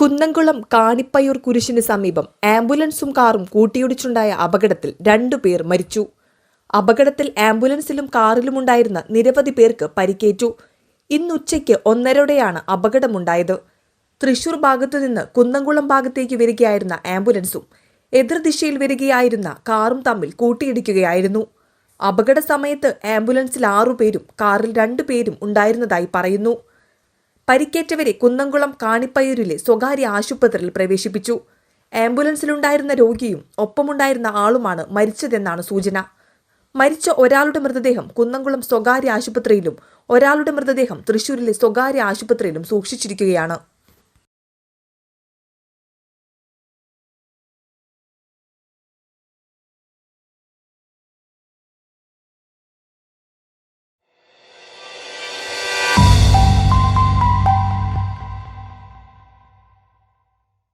കുന്നംകുളം കാണിപ്പയ്യൂർ കുരിശിന് സമീപം ആംബുലൻസും കാറും കൂട്ടിയിടിച്ചുണ്ടായ അപകടത്തിൽ രണ്ടുപേർ മരിച്ചു. അപകടത്തിൽ ആംബുലൻസിലും കാറിലുമുണ്ടായിരുന്ന നിരവധി പേർക്ക് പരിക്കേറ്റു. ഇന്നുച്ചയ്ക്ക് ഒന്നരയോടെയാണ് അപകടമുണ്ടായത്. തൃശൂർ ഭാഗത്തു നിന്ന് കുന്നംകുളം ഭാഗത്തേക്ക് വരികയായിരുന്ന ആംബുലൻസും എതിർദിശയിൽ വരികയായിരുന്ന കാറും തമ്മിൽ കൂട്ടിയിടിക്കുകയായിരുന്നു. അപകട സമയത്ത് ആംബുലൻസിൽ ആറുപേരും കാറിൽ രണ്ടുപേരും ഉണ്ടായിരുന്നതായി പറയുന്നു. പരിക്കേറ്റവരെ കുന്നംകുളം കാണിപ്പയ്യൂരിലെ സ്വകാര്യ ആശുപത്രിയിൽ പ്രവേശിപ്പിച്ചു. ആംബുലൻസിലുണ്ടായിരുന്ന രോഗിയും ഒപ്പമുണ്ടായിരുന്ന ആളുമാണ് മരിച്ചതെന്നാണ് സൂചന. മരിച്ച ഒരാളുടെ മൃതദേഹം കുന്നംകുളം സ്വകാര്യ ആശുപത്രിയിലും ഒരാളുടെ മൃതദേഹം തൃശൂരിലെ സ്വകാര്യ ആശുപത്രിയിലും സൂക്ഷിച്ചിരിക്കുകയാണ്.